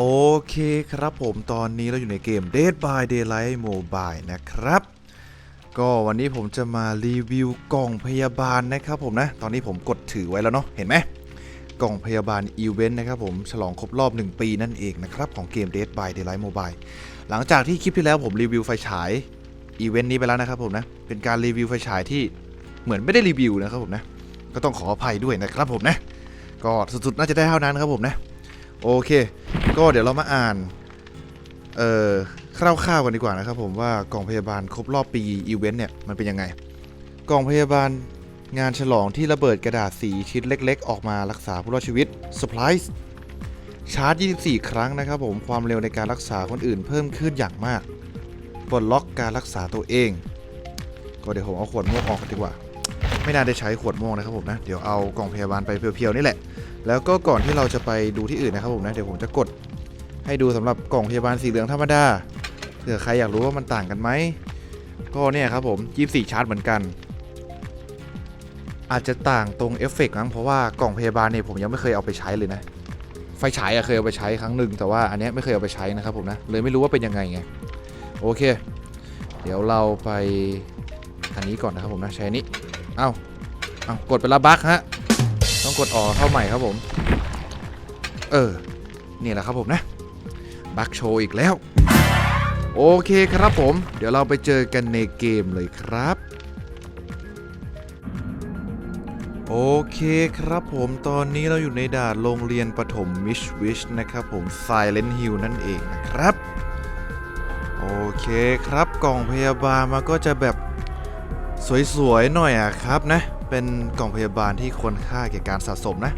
โอเคครับผมตอนนี้เราอยู่ในเกม Dead by Daylight Mobile นะครับ ก็วันนี้ผมจะมารีวิวกล่องพยาบาลนะครับผมนะ ตอนนี้ผมกดถือไว้แล้วเนาะเห็นไหมกล่องพยาบาลอีเวนต์นะครับผมฉลองครบรอบ 1 ปีนั่นเองนะครับของเกม Dead by Daylight Mobile หลังจากที่คลิปที่แล้วผมรีวิวไฟฉายอีเวนต์นี้ไปแล้วนะครับผมนะ เป็นการรีวิวไฟฉายที่เหมือนไม่ได้รีวิวนะครับผมนะ ก็ต้องขออภัยด้วยนะครับผมนะ ก็สุดๆน่าจะได้เท่านั้นครับผมนะ โอเค ก็เดี๋ยวเรามาอ่าน เอ่อคร่าวๆกันดีกว่านะครับผมว่ากล่องพยาบาลครบรอบปีอีเวนต์เนี่ยมันเป็นยังไง กล่องพยาบาลงานฉลองที่ระเบิดกระดาษสีชิ้นเล็กๆ ออกมารักษาผู้รอดชีวิต Surprise ชาร์จ 24 ครั้งนะครับผมความเร็วในการรักษาคนอื่นเพิ่มขึ้นอย่างมากปลดล็อกการรักษาตัวเอง ก็เดี๋ยวผมเอาขวดม่วงออกกันดีกว่า ไม่น่าได้ใช้ขวดม่วงนะครับผมนะ เดี๋ยวเอากล่องพยาบาลไปเพียวๆนี่แหละ แล้วก็ก่อนที่เราจะไปดูที่อื่นนะครับผมนะ เดี๋ยวผมจะกดให้ดูสำหรับกล่องพยาบาลสีเหลืองธรรมดาเผื่อใครอยากรู้ว่ามันต่างกันไหมก็เนี่ยครับผม24ชาร์จเหมือนกัน อาจจะต่างตรงเอฟเฟกต์มั้งเพราะว่ากล่องพยาบาลเนี่ยผมยังไม่เคยเอาไปใช้เลยนะ ไฟฉายอะเคยเอาไปใช้ครั้งหนึ่งแต่ว่าอันเนี้ยไม่เคยเอาไปใช้นะครับผมนะเลยไม่รู้ว่าเป็นยังไงไงโอเค เดี๋ยวเราไปอันนี้ก่อนนะครับผมนะใช้นี้เอ้าเอ้ากดไปละบักฮะ ต้องกดออเข้าใหม่ครับผม เออ นี่แหละครับผมนะ บักโชว์อีกแล้ว โอเคครับผม เดี๋ยวเราไปเจอกันในเกมเลยครับ โอเคครับผมตอนนี้เราอยู่ในด่านโรงเรียนประถมมิชวิชนะครับผม Silent Hill นั่นเองนะครับ โอเคครับกล่องพยาบาลมันก็จะแบบสวยๆหน่อยอะครับนะ เป็นกล่องพยาบาลที่ควรค่าแก่การสะสมนะ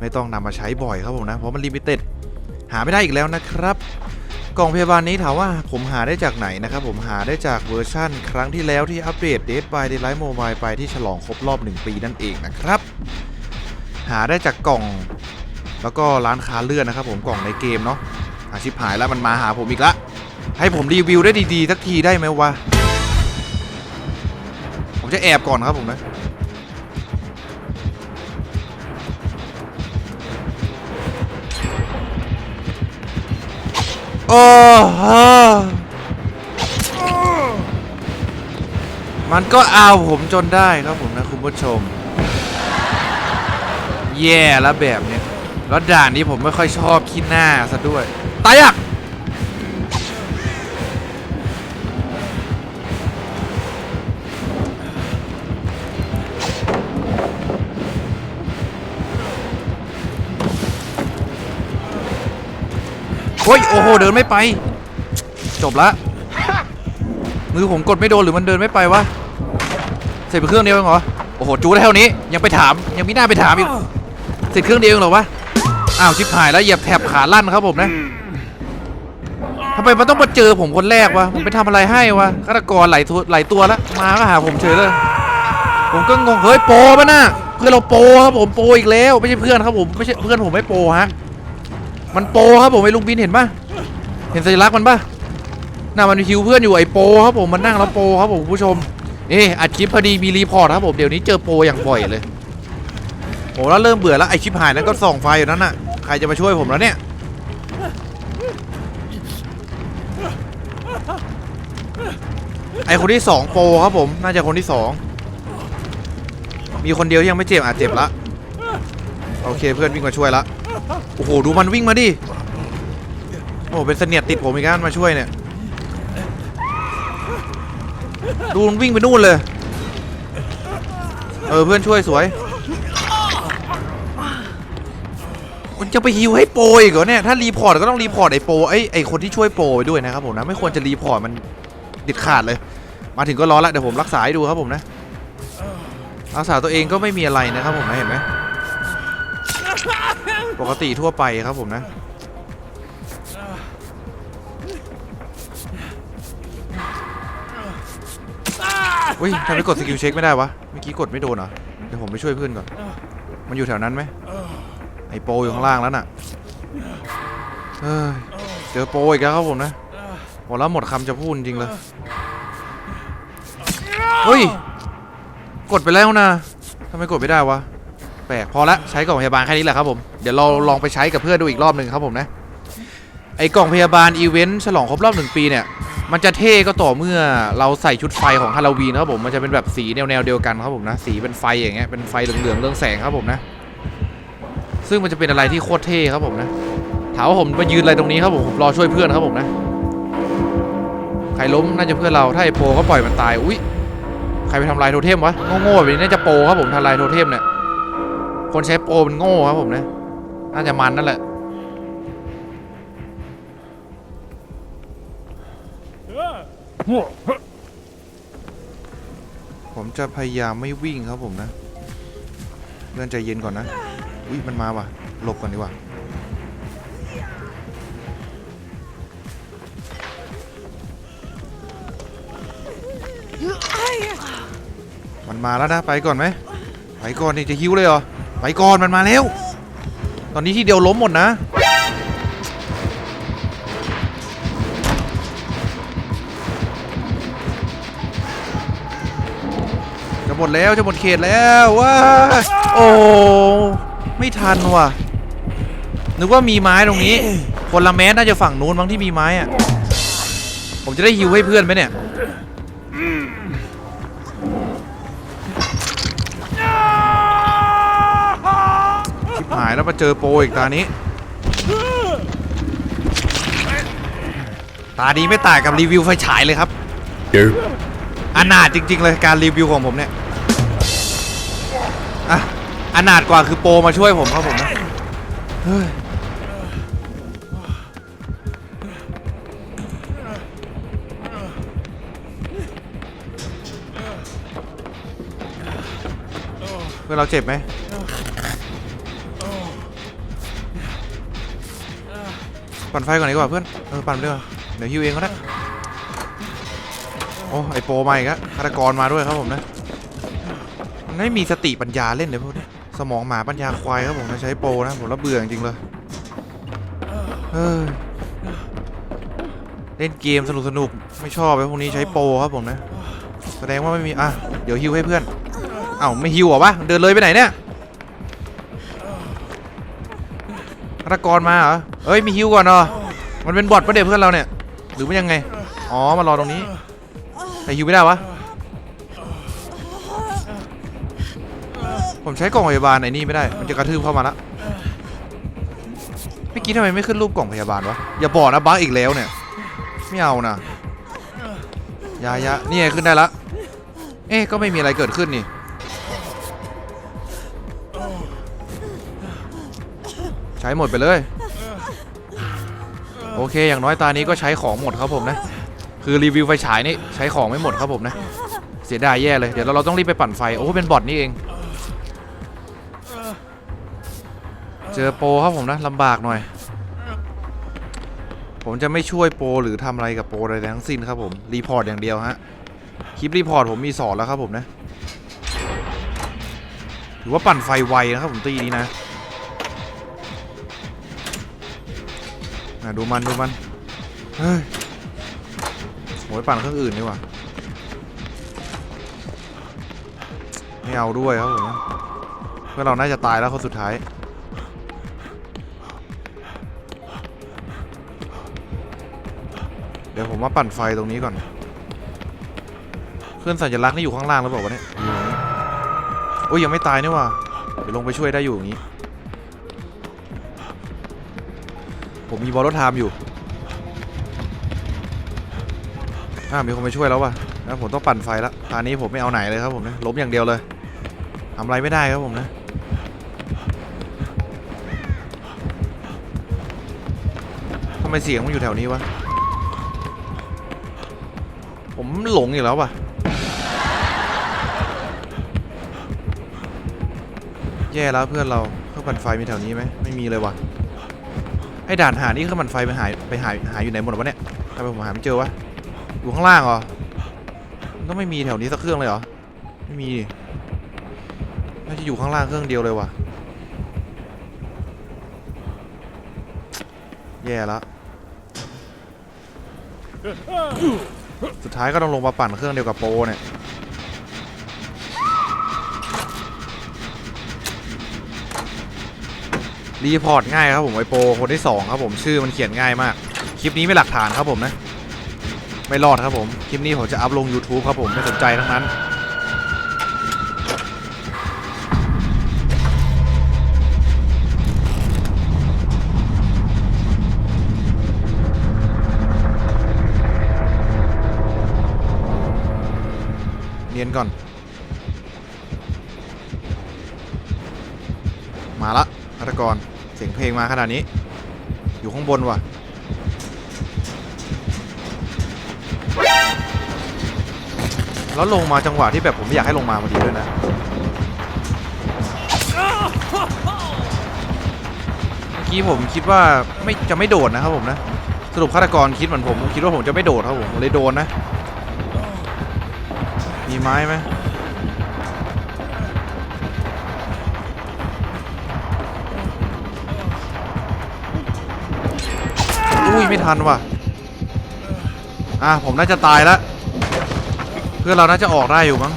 ไม่ต้องนำมาใช้บ่อยครับผมนะ เพราะมันลิมิเต็ดหาไม่ได้อีกแล้วนะครับ กล่องพยาบาลนี้ถามว่าผมหาได้จากไหนนะครับ ผมหาได้จากเวอร์ชั่น ครั้งที่แล้วที่อัปเดต Dead by Daylight Mobile ไปที่ฉลองครบรอบ 1 ปีนั่นเองนะครับ หาได้จากกล่อง แล้วก็ร้านค้าเลื่อนนะครับ ผมกล่องในเกมเนาะอาชิบหายแล้วมันมาหาผมอีกละให้ผมรีวิวได้ดีๆสักทีได้ไหมวะ จะแอบก่อนครับผมนะโอ้มันก็เอาผมจนได้ครับผมนะคุณผู้ชม แย่แล้วแบบเนี้ยแล้วด่านนี้ผมไม่ค่อยชอบขี้หน้าซะด้วย ตายอ่ โอ้ยโอ้โหเดินไม่ไป จบละมือผมกดไม่โดนหรือมันเดินไม่ไปวะเสร็จไปเครื่องเดียวเองเหรอโอ้โหจูได้เท่านี้ยังไปถามยังมีหน้าไปถามอีกเสร็จเครื่องเดียวเองเหรอวะอ้าวชิบหายแล้วเหยียบแถบขาลั่นครับผมนะทำไมมันต้องมาเจอผมคนแรกวะผมไปทำอะไรให้วะฆาตกรหลายตัวหลายตัวแล้วมาก็หาผมเฉยเลยผมก็งงเฮ้ยโปรปะน่ะเพื่อนเราโปครับผมโปอีกแล้วไม่ใช่เพื่อนครับผมไม่ใช่เพื่อนผมไม่โปฮะ มันโปครับผมไอ้ลุงบินเห็นปะเห็นสัญลักษณ์มันปะน่ามันคิวเพื่อนอยู่ไอ้โปครับผมมันนั่งแล้วโปครับผมผู้ชมเอ๊ะอัดคลิปพอดีมีรีพอร์ตครับผมเดี๋ยวนี้เจอโปอย่างบ่อยเลยโอ้แล้วเริ่มเบื่อแล้วไอชิปหายนั้นก็ส่องไฟอยู่นั้นน่ะใครจะมาช่วยผมแล้วเนี่ยไอคนที่สองโปครับผมน่าจะคนที่สองมีคนเดียวที่ยังไม่เจ็บอาจเจ็บละโอเคเพื่อนวิ่งมาช่วยละ โอ้โห ดูมันวิ่งมาดิ โอ้เป็นเสนียดติดผมอีกแล้วมาช่วยเนี่ย ดูมันวิ่งไปนู่นเลย เออเพื่อนช่วยสวย มันจะไปฮิวให้โปรอีกเหรอเนี่ย ถ้ารีพอร์ตก็ต้องรีพอร์ตไอ้โปรไอ้ไอ้คนที่ช่วยโปรไปด้วยนะครับผมนะ ไม่ควรจะรีพอร์ตมันเด็ดขาดเลย มาถึงก็ร้อนละเดี๋ยวผมรักษาให้ดูครับผมนะ รักษาตัวเองก็ไม่มีอะไรนะครับผมนะเห็นไหม ปกติทั่วไปครับผมนะ อุ้ยทำไมกดสกิลเช็คไม่ได้วะ เมื่อกี้กดไม่โดนเหรอ เดี๋ยวผมไปช่วยเพื่อนก่อน มันอยู่แถวนั้นไหมไอโปรอยู่ข้างล่างแล้วน่ะเฮ้ยเจอโปรอีกแล้วครับผมนะหมดแล้วหมดคำจะพูดจริงเลย เฮ้ย กดไปแล้วนะทำไมกดไม่ได้วะแปลกพอละใช้กล่องพยาบาลแค่นี้แหละครับผม เดี๋ยวเราลองไปใช้กับเพื่อนดูอีกรอบหนึ่งครับผมนะ ไอ้กล่องพยาบาลอีเวนต์ฉลองครบรอบหนึ่งปีเนี่ย มันจะเท่ก็ต่อเมื่อเราใส่ชุดไฟของฮาโลวีนครับผม มันจะเป็นแบบสีแนวแนวๆเดียวกันครับผมนะ สีเป็นไฟอย่างเงี้ย เป็นไฟเหลืองๆเรืองแสงครับผมนะ ซึ่งมันจะเป็นอะไรที่โคตรเท่ครับผมนะ ถามว่าผมมายืนอะไรตรงนี้ครับผมผมรอช่วยเพื่อนครับผมนะ ใครล้มน่าจะเพื่อนเรา ถ้าไอโปก็ปล่อยมันตาย อุ้ยใครไปทำลายโทเทมวะ โง่ๆแบบนี้น่าจะโปครับผมทำลายโทเทมเนี่ย คนใช้โปรมันโง่ครับผมนะน่าจะมันนั่นแหละผมจะพยายามไม่วิ่งครับผมนะเพื่อนใจเย็นก่อนนะอุ้ยมันมาว่ะหลบก่อนดีกว่ามันมาแล้วนะ ไปก่อนไหมไปก่อนนี่จะหิวเลยเหรอ ไปก่อนมันมาแล้ว ตอนนี้ที่เดียวล้มหมดนะ จะหมดแล้วจะหมดเขตแล้วว้าโอ้ไม่ทันว่ะ นึกว่ามีไม้ตรงนี้ คนละแมสน่าจะฝั่งนู้นบางที่มีไม้อะผมจะได้ฮิวให้เพื่อนไหมเนี่ยายแล้วมาเจอโปรอีกตานี้ ตาดีไม่ต่างกับรีวิวไฟฉายเลยครับอนาถจริง ๆ เลยการรีวิวของผมเนี่ยอะอนาถกว่าคือโปรมาช่วยผมครับผมนะเฮ้ยเพื่อนเราเจ็บไหม ปั่นไฟก่อนดีกว่าเพื่อน เออปั่นไปเลยเดี๋ยวฮิวเองก็ได้ โอ้ไอโปมาอีกแล้วฆาตกรมาด้วยครับผมนะมันไม่มีสติปัญญาเล่นเลยพวกนี้สมองหมาปัญญาควายครับผมนะใช้โปนะผมแล้วเบื่อจริงเลยเฮ้ยเล่นเกมสนุกสนุกๆไม่ชอบไอ้พวกนี้ใช้โปครับผมนะ แสดงว่าไม่มีอะเดี๋ยวฮิวให้เพื่อนเอ้าไม่ฮิวหรอวะเดินเลยไปไหนเนี่ยฆาตกรมาเหรอ เอ้ยมีฮิวก่อนเหรอมันเป็นบอทประเดี๋ยวเพื่อนเราเนี่ย หรือว่ายังไง อ๋อมารอตรงนี้แต่ฮิวไม่ได้วะ ผมใช้กล่องพยาบาลไอ้นี่ไม่ได้ มันจะกระทืบเข้ามาละเมื่อกี้ทำไมไม่ขึ้นรูปกล่องพยาบาลวะ อย่าบอกนะบั๊กอีกแล้วเนี่ย ไม่เอานะยายานี่ไงขึ้นได้ละ เอ๊ะก็ไม่มีอะไรเกิดขึ้นนี่ใช้หมดไปเลย อเค อย่างน้อยตานี้ก็ใช้ของหมดครับผมนะ คือรีวิวไฟฉายนี่ใช้ของไม่หมดครับผมนะ เสียดายแย่เลย เดี๋ยวเราต้องรีบไปปั่นไฟ โอ้เป็นบอทนี่เอง เจอโปรครับผมนะลำบากหน่อย ผมจะไม่ช่วยโปรหรือทำอะไรกับโปรอะไรทั้งสิ้นครับผม รีพอร์ตอย่างเดียวฮะ คลิปรีพอร์ตผมมีสอนแล้วครับผมนะ ถือว่าปั่นไฟไวนะครับผมตีนี้นะ ดูมันดูมัน เฮ้ยโอ้ยปั่นเครื่องอื่นดีกว่า ไม่เอาด้วยครับผมเพื่อเราน่าจะตายแล้วคนสุดท้าย เดี๋ยวผมมาปั่นไฟตรงนี้ก่อน เครื่องสัญลักษณ์นี่อยู่ข้างล่างหรือเปล่าวะเนี่ยอยู่อย่างนี้โอ้ยยังไม่ตายนี่ว่าเดี๋ยวลงไปช่วยได้อยู่อย่างนี้ ผมมีบอลรถไทม์อยู่อ่ามีคนมาช่วยแล้วว่ะแล้วผมต้องปั่นไฟแล้วตอนนี้ผมไม่เอาไหนเลยครับผมนะล้มอย่างเดียวเลยทำอะไรไม่ได้ครับผมนะทำไมเสียงมันอยู่แถวนี้วะ ผมหลงอีกแล้วว่ะ แย่แล้วเพื่อนเราเครื่องปั่นไฟมีแถวนี้ไหมไม่มีเลยว่ะ อ้ด่านหานี่เครื่องปั่นไฟไปหายไปหายหายอยู่ไหนหมดวะเนี่ยทำไมผมหาไม่เจอวะอยู่ข้างล่างเหรอมันต้องไม่มีแถวนี้สักเครื่องเลยเหรอไม่มีน่าจะอยู่ข้างล่างเครื่องเดียวเลยว่ะแย่แล้วสุดท้ายก็ต้องลงมาปั่นเครื่องเดียวกับโปเนี่ย รีพอร์ตง่ายครับผมไอโปคนที่สองครับผมชื่อมันเขียนง่ายมาก คลิปนี้ไม่หลักฐานครับผมนะ ไม่รอดครับผม คลิปนี้ผมจะอัพลง YouTube ครับผมไม่สนใจทั้งนั้นเนียนก่อน มาละฆาตกร สียงเพลงมาขนาดนี้ อยู่ข้างบนว่ะ แล้วลงมาจังหวะที่แบบผมไม่อยากให้ลงมาพอดีด้วยนะ เมื่อกี้ผมคิดว่าไม่จะไม่โดดนะครับผมนะ สรุปฆาตกรคิดเหมือนผมผมคิดว่าผมจะไม่โดดครับผมผมเลยโดนนะ มีไม้ไหม ยไม่ทันว่ะอะผมน่าจะตายแล้วเพื่อนเราน่าจะออกได้อยู่มั้ง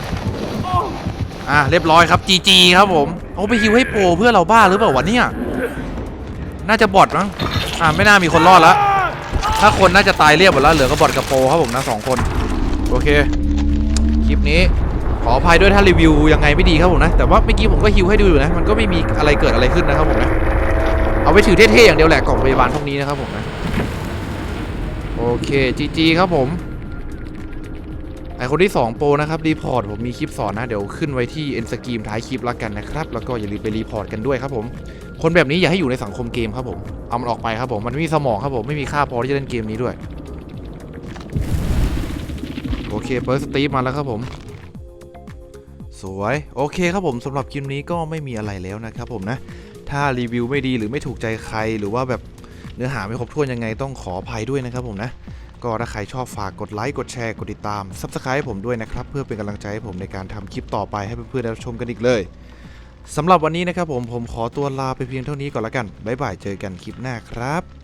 อะเรียบร้อยครับ GG ครับผมเอาไปฮิวให้โปรเพื่อเราบ้าหรือเปล่าวะเนี่ยน่าจะบอดมั้งอะไม่น่ามีคนรอดล้วถ้าคนน่าจะตายเรียบหมดแล้วเหลือก็บอดกับโปรครับผมนะสองคนโอเคคลิปนี้ขออภัยด้วยถ้ารีวิวยังไงไม่ดีครับผมนะ แต่ว่าเมื่อกี้ผมก็ฮิวให้ดูอยู่นะ มันก็ไม่มีอะไรเกิดอะไรขึ้นนะครับผมนะ เอาไว้ถือเท่ๆอย่างเดียวแหละกล่องพยาบาลพวกนี้นะครับผมนะ เคจีจีครับผมไอคนที่ 2 โปรนะครับ รีพอร์ตผมมีคลิปสอนนะ เดี๋ยวขึ้นไว้ที่เอ็นสกรีมท้ายคลิปแล้วกันนะครับ แล้วก็อย่าลืมไปรีพอร์ตกันด้วยครับผม คนแบบนี้อย่าให้อยู่ในสังคมเกมครับผม เอามันออกไปครับผม มันไม่มีสมองครับผม ไม่มีค่าพอที่จะเล่นเกมนี้ด้วย โอเคเปิดสตีฟมาแล้วครับผม สวย โอเคครับผมสำหรับคลิปนี้ก็ไม่มีอะไรแล้วนะครับผมนะ ถ้ารีวิวไม่ดีหรือไม่ถูกใจใครหรือว่าแบบ เนื้อหาไม่ครบถ้วนยังไงต้องขออภัยด้วยนะครับผมนะ ก็ถ้าใครชอบฝากกดไลค์กดแชร์กดติดตาม Subscribe ผมด้วยนะครับ เพื่อเป็นกำลังใจให้ผมในการทำคลิปต่อไปให้เพื่อนๆได้ชมกันอีกเลยสำหรับวันนี้นะครับผมผมขอตัวลาไปเพียงเท่านี้ก่อนละกันบ๊ายบายเจอกันคลิปหน้าครับ